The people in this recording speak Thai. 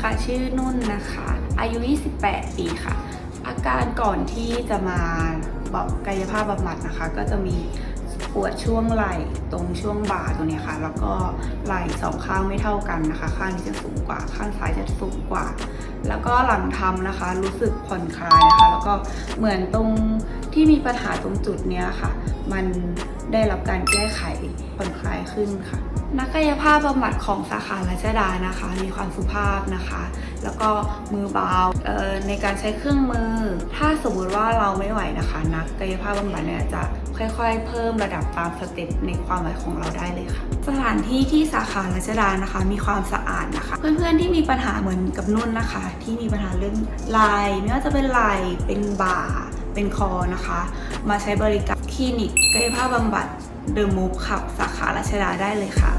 ค่ะ ชื่อนุ่นนะคะ อายุ 28 ปีค่ะ อาการก่อนที่จะมาบอกกายภาพบำบัดนะคะ ก็จะมีปวดช่วงไหล่ตรงช่วงบ่าตัวนี้ค่ะ แล้วก็ไหล่สองข้างไม่เท่ากันนะคะ ข้างนี้จะสูงกว่า ข้างซ้ายจะสูงกว่า แล้วก็หลังทำนะคะ รู้สึกผ่อนคลายนะคะ แล้วก็เหมือนตรงที่มีปัญหาตรงจุดเนี้ยค่ะ มันได้รับการแก้ไขผ่อนคลายขึ้นค่ะ นักกายภาพบำบัดของสาขาราชดานะคะ มีความสุภาพนะคะ แล้วก็มือเบาเในการใช้เครื่องมือ ถ้าสมมติว่าเราไม่ไหวนะคะ นักกายภาพบำบัดเนี่ยจะค่อยๆ เพิ่มระดับตามสเต็ปในความไหวของเราได้เลยค่ะ สถานที่ที่สาขาราชดานะคะ มีความสะอาดนะคะ เพื่อนๆที่มีปัญหาเหมือนกับนุ่นนะคะ ที่มีปัญหาเรื่องไหล่ไม่ว่าจะเป็นไหล่เป็นบ่าเป็นคอนะคะ มาใช้บริการคลินิกกายภาพบำบัด เดอะมูฟขับสาขาราชดาได้เลยค่ะ